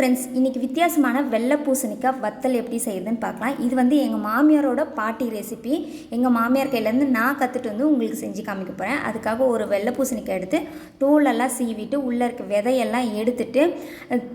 Friends இன்றைக்கி வித்தியாசமான வெள்ளை பூசணிக்காய் வத்தல் எப்படி செய்யுதுன்னு பார்க்கலாம். இது வந்து எங்கள் மாமியாரோட பாட்டி ரெசிபி எங்கள் மாமியார் கையிலேருந்து நான் கற்றுட்டு வந்து உங்களுக்கு செஞ்சு காமிக்க போகிறேன் அதுக்காக ஒரு வெள்ளை பூசணிக்காய் எடுத்து தோலெல்லாம் சீவிட்டு உள்ளே இருக்க விதையெல்லாம் எடுத்துட்டு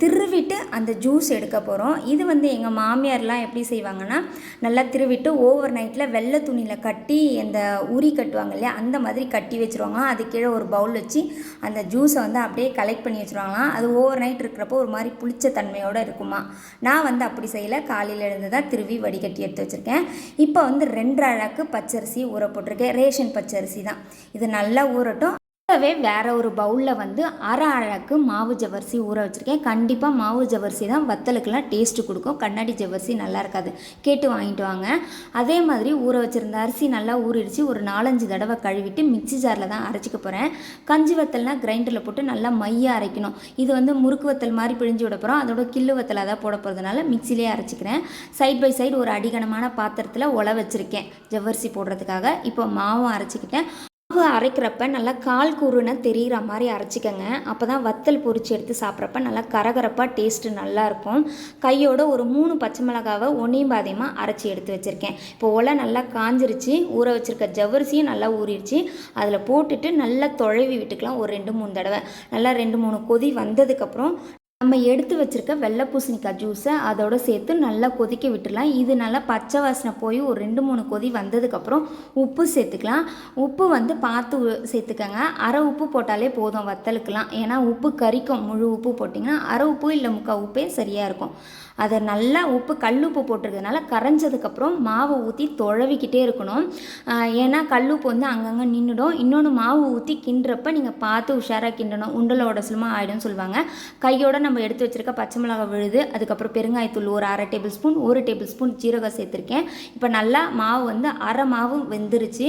திருவிட்டு அந்த ஜூஸ் எடுக்க போகிறோம் இது வந்து எங்கள் மாமியார்லாம் எப்படி செய்வாங்கன்னா நல்லா திருவிட்டு ஓவர் நைட்டில் வெள்ளை துணியில் கட்டி அந்த உரி கட்டுவாங்க இல்லையா அந்த மாதிரி கட்டி வச்சுருவாங்களாம். அது கீழே ஒரு பவுல் வச்சு அந்த ஜூஸை வந்து அப்படியே கலெக்ட் பண்ணி வச்சுருவாங்களாம். அது ஓவர் நைட் இருக்கிறப்போ ஒரு மாதிரி புளிச்ச தன்மையோடு இருக்குமா? நான் வந்து அப்படி செய்யலை. காலையில் எழுந்து தான் திருவி வடிகட்டி எடுத்து வச்சுருக்கேன். இப்போ வந்து ரெண்டு அழகு பச்சரிசி ஊற போட்டிருக்கேன். ரேஷன் பச்சரிசி தான். இது நல்லா ஊறட்டும். கூடவே வேற ஒரு பவுலில் வந்து அரை அழகு மாவு ஜவ்வரிசி ஊற வச்சுருக்கேன். கண்டிப்பாக மாவு ஜவரிசி தான் வத்தலுக்கெல்லாம் டேஸ்ட்டு கொடுக்கும். கண்ணாடி ஜவ்வரிசி நல்லா இருக்காது. கேட்டு வாங்கிட்டு வாங்க. அதே மாதிரி ஊற வச்சுருந்த அரிசி நல்லா ஊறிடுச்சு. ஒரு நாலஞ்சு தடவை கழுவிட்டு மிக்சி ஜாரில் தான் அரைச்சிக்க போகிறேன் கஞ்சி வத்தல்னால் கிரைண்டரில் போட்டு நல்லா மைய அரைக்கணும். இது வந்து முறுக்கு வத்தல் மாதிரி பிழிஞ்சு விட போகிறோம் அதோட கில்லு வத்தலாக தான் போட போகிறதுனால மிக்சிலே அரைச்சிக்கிறேன். சைட் பை சைடு ஒரு அடிகனமான பாத்திரத்தில் உல வச்சுருக்கேன் ஜவ்வரிசி போடுறதுக்காக. இப்போ மாவும் அரைச்சிக்கிட்டேன். மாவு அரைக்கிறப்ப நல்லா கால் கூறுன தெரிகிற மாதிரி அரைச்சிக்கங்க. அப்போ தான் வத்தல் பொறிச்சு எடுத்து சாப்பிட்றப்ப நல்லா கரகரப்பாக டேஸ்ட்டு நல்லாயிருக்கும் கையோட ஒரு மூணு பச்சை மிளகாவை ஒன்றையும் பாதியமாக அரைச்சி எடுத்து வச்சுருக்கேன். இப்போ ஒலை நல்லா காஞ்சிருச்சு ஊற வச்சுருக்க ஜவ்வரிசியும் நல்லா ஊறிடுச்சு. அதில் போட்டுட்டு நல்லா தொழவி விட்டுக்கலாம் ஒரு ரெண்டு மூணு தடவை. நல்லா ரெண்டு மூணு கொதி வந்ததுக்கப்புறம் நம்ம எடுத்து வச்சுருக்க வெள்ளை பூசணிக்காய் ஜூஸை அதோட சேர்த்து நல்லா கொதிக்க விட்டுடலாம். இது நல்லா பச்சை வாசனை போய் ஒரு ரெண்டு மூணு கொதி வந்ததுக்கப்புறம் உப்பு சேர்த்துக்கலாம். உப்பு வந்து பார்த்து சேர்த்துக்கோங்க சேர்த்துக்கங்க. அரை உப்பு போட்டாலே போதும் வத்தலுக்குலாம் ஏன்னா உப்பு கரிக்கும். முழு உப்பு போட்டிங்கன்னா அரை உப்பு இல்லை முக்கால் உப்பே சரியாக இருக்கும். அதை நல்லா உப்பு கல்லுப்பு போட்டிருக்கிறதுனால கரைஞ்சதுக்கப்புறம் மாவை ஊற்றி தொழவிக்கிட்டே இருக்கணும். ஆஹ் ஏன்னா கல்லுப்பு வந்து அங்கங்கே நின்றுடும் இன்னொன்று மாவு ஊற்றி கிண்டுறப்ப நீங்கள் பார்த்து உஷாராக கிண்டணும். உண்டலோட சுலமாக ஆகிடும்னு சொல்லுவாங்க. கையோட நம்ம எடுத்து வச்சுருக்க பச்சை மிளகாய் விழுது அதுக்கப்புறம் பெருங்காயத்தூள் ஒரு அரை டேபிள் ஸ்பூன் ஒரு டேபிள் ஸ்பூன் ஜீரகம் சேர்த்துருக்கேன். இப்போ நல்லா மாவு வந்து அரை மாவு வெந்துருச்சு.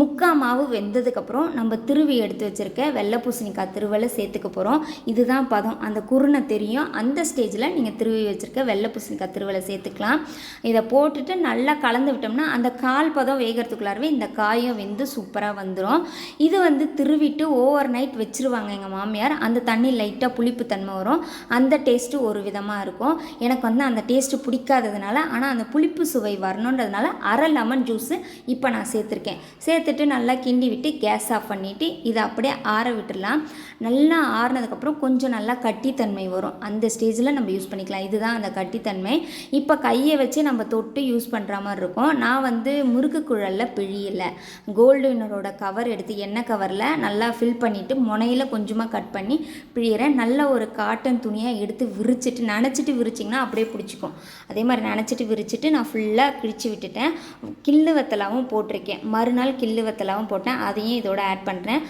முக்கால் மாவு வெந்ததுக்கப்புறம் நம்ம திருவி எடுத்து வச்சுருக்க வெள்ளை பூசணிக்காய் திருவலை சேர்த்துக்க போகிறோம் இதுதான் பதம். அந்த குருணை தெரியும். அந்த ஸ்டேஜில் நீங்கள் திருவி வச்சுருக்க வெள்ளை பூசணிக்காய் திருவலை சேர்த்துக்கலாம். இதை போட்டுட்டு நல்லா கலந்து விட்டோம்னா அந்த கால் பதம் வேகிறதுக்குள்ளாரவே இந்த காயம் வெந்து சூப்பராக வந்துடும் இது வந்து திருவிட்டு ஓவர் நைட் வச்சிருவாங்க எங்கள் மாமியார். அந்த தண்ணி லைட்டாக புளிப்பு தன்மை வரும். அந்த டேஸ்ட்டு ஒரு விதமாக இருக்கும். எனக்கு வந்து அந்த டேஸ்ட்டு பிடிக்காததுனால ஆனால் அந்த புளிப்பு சுவை வரணுன்றதுனால அரை லெமன் ஜூஸு இப்போ நான் சேர்த்துருக்கேன். சேர்த்துட்டு நல்லா கிண்டி விட்டு கேஸ் ஆஃப் பண்ணிவிட்டு இதை அப்படியே ஆற விட்டுடலாம். நல்லா ஆறுனதுக்கப்புறம் கொஞ்சம் நல்லா கட்டித்தன்மை வரும். அந்த ஸ்டேஜில் நம்ம யூஸ் பண்ணிக்கலாம். இதுதான் அந்த கட்டித்தன்மை. இப்போ கையை வச்சு நம்ம தொட்டு யூஸ் பண்ணுற மாதிரி இருக்கும். நான் வந்து முறுக்கு குழலில் பிழியலை கோல்டு கவர் எடுத்து எண்ணெய் கவரில் நல்லா ஃபில் பண்ணிவிட்டு முனையில் கொஞ்சமாக கட் பண்ணி பிழியிறேன். நல்ல ஒரு காட்டன் துணியாக எடுத்து விரிச்சிட்டு நினச்சிட்டு விரிச்சிங்கன்னா அப்படியே பிடிச்சிக்கும். அதே மாதிரி நினச்சிட்டு விரிச்சிட்டு நான் ஃபுல்லாக கிழிச்சு விட்டுட்டேன். கில்லு வத்தலாவும் போட்டிருக்கேன். மறுநாள் கில்லு வத்தலாவும் போட்டேன். அதையும் இதோட ஆட் பண்ணுறேன்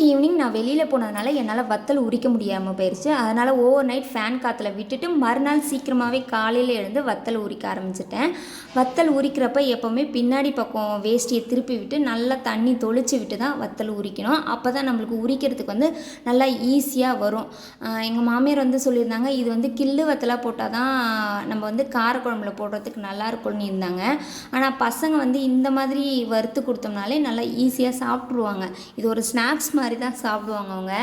அன்றைக்கி ஈவினிங் நான் வெளியில் போனதுனால என்னால் வத்தல் உரிக்க முடியாமல் போயிடுச்சு அதனால் ஓவர் நைட் ஃபேன் காற்றுல விட்டுட்டு மறுநாள் சீக்கிரமாகவே காலையில் எழுந்து வத்தல் உரிக்க ஆரம்பிச்சிட்டேன். வத்தல் உரிக்கிறப்ப எப்போவுமே பின்னாடி பக்கம் வேஷ்டியை திருப்பி விட்டு நல்லா தண்ணி தொளிச்சு விட்டு தான் வத்தல் உரிக்கணும். அப்போ தான் நம்மளுக்கு உரிக்கிறதுக்கு வந்து நல்லா ஈஸியாக வரும். எங்கள் மாமியார் வந்து சொல்லியிருந்தாங்க இது வந்து கில்லு வத்தலாக போட்டால் தான் நம்ம வந்து காரக்குழம்புல போடுறதுக்கு நல்லா இருக்கும்னு இருந்தாங்க. ஆனால் பசங்க வந்து இந்த மாதிரி வறுத்து கொடுத்தோம்னாலே நல்லா ஈஸியாக சாப்பிட்ருவாங்க இது ஒரு ஸ்நாக்ஸ் மாதிரி மாதிரி தான் சாப்பிடுவாங்க அவங்க.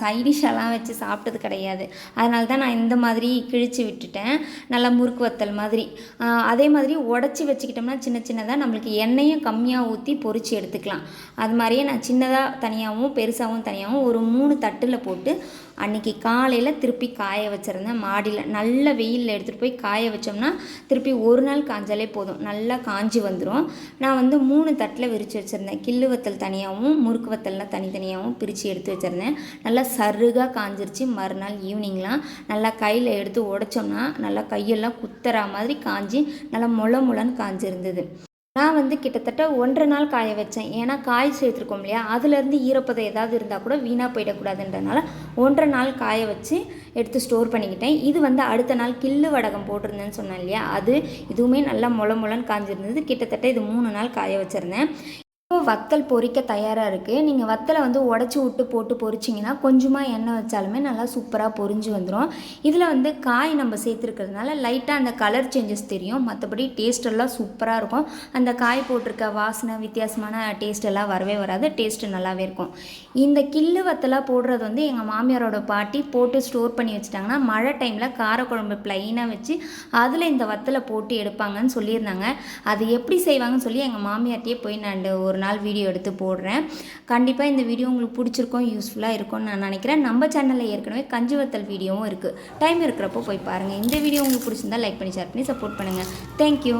சைடிஷெல்லாம் வச்சு சாப்பிட்டது கிடையாது. அதனால தான் நான் இந்த மாதிரி கிழிச்சு விட்டுட்டேன். நல்லா முறுக்கு வத்தல் மாதிரி. அதே மாதிரி உடச்சி வச்சுக்கிட்டோம்னா சின்ன சின்னதாக நம்மளுக்கு எண்ணெயும் கம்மியாக ஊற்றி பொறிச்சு எடுத்துக்கலாம். அது மாதிரியே நான் சின்னதாக தனியாகவும் பெருசாகவும் தனியாகவும் ஒரு மூணு தட்டில் போட்டு அன்னைக்கு காலையில் திருப்பி காய வச்சுருந்தேன். மாடியில் நல்ல வெயிலில் எடுத்துகிட்டு போய் காய வச்சோம்னா திருப்பி ஒரு நாள் காஞ்சாலே போதும். நல்லா காஞ்சி வந்துடும் நான் வந்து மூணு தட்டில் விரித்து வச்சுருந்தேன். கில்லு வத்தல் தனியாகவும் முறுக்கு வத்தல்லாம் தனித்தனியாகவும் பிரித்து எடுத்து வச்சுருந்தேன். நல்லா சருகாக காஞ்சிருச்சு. மறுநாள் ஈவினிங்லாம் நல்லா கையில் எடுத்து உடச்சோம்னா நல்லா கையெல்லாம் குத்துற மாதிரி காஞ்சி நல்லா முள முளன்னு காஞ்சிருந்தது. நான் வந்து கிட்டத்தட்ட ஒன்றரை நாள் காய வச்சேன். ஏன்னா காய் சேர்த்துருக்கோம் இல்லையா? அதுலேருந்து ஈரப்பதம் ஏதாவது இருந்தால் கூட வீணாக போயிடக்கூடாதுன்றனால ஒன்றரை நாள் காய வச்சு எடுத்து ஸ்டோர் பண்ணிக்கிட்டேன். இது வந்து அடுத்த நாள் கில்லு வடகம் போட்டிருந்தேன்னு சொன்னேன் இல்லையா? அது இதுவுமே நல்லா முள முளன்னு காஞ்சிருந்தது. கிட்டத்தட்ட இது மூணு நாள் காய வச்சுருந்தேன். இப்போ வத்தல் பொரிக்க தயாராக இருக்குது நீங்கள் வத்தலை வந்து உடச்சி விட்டு போட்டு பொரிச்சிங்கன்னா கொஞ்சமாக எண்ணெய் வச்சாலுமே நல்லா சூப்பராக பொரிஞ்சு வந்துடும் இதில் வந்து காய் நம்ம சேர்த்துருக்கிறதுனால லைட்டாக அந்த கலர் சேஞ்சஸ் தெரியும். மற்றபடி டேஸ்டெல்லாம் சூப்பராக இருக்கும். அந்த காய் போட்டிருக்க வாசனை வித்தியாசமான டேஸ்ட் எல்லாம் வரவே வராது. டேஸ்ட்டு நல்லாவே இருக்கும். இந்த கில்லு வத்தலாக போடுறது வந்து எங்கள் மாமியாரோட பாட்டி போட்டு ஸ்டோர் பண்ணி வச்சுட்டாங்கன்னா மழை டைமில் காரக்குழம்பு ப்ளைனாக வச்சு அதில் இந்த வத்தலை போட்டு எடுப்பாங்கன்னு சொல்லியிருந்தாங்க. அது எப்படி செய்வாங்கன்னு சொல்லி எங்கள் மாமியார்ட்டையே போய் நான் ஒரு நாள் வீடியோ எடுத்து போடுறேன். கண்டிப்பாக இந்த வீடியோ உங்களுக்கு பிடிச்சிருக்கும் யூஸ்ஃபுல்லாக இருக்கும்னு நான் நினைக்கிறேன். நம்ம சேனலில் ஏற்கனவே கஞ்சி வத்தல் வீடியோவும் இருக்குது டைம் இருக்கிறப்போ போய் பாருங்கள் இந்த வீடியோ உங்களுக்கு பிடிச்சிருந்தா லைக் பண்ணி ஷேர் பண்ணி சப்போர்ட் பண்ணுங்கள் தேங்க்யூ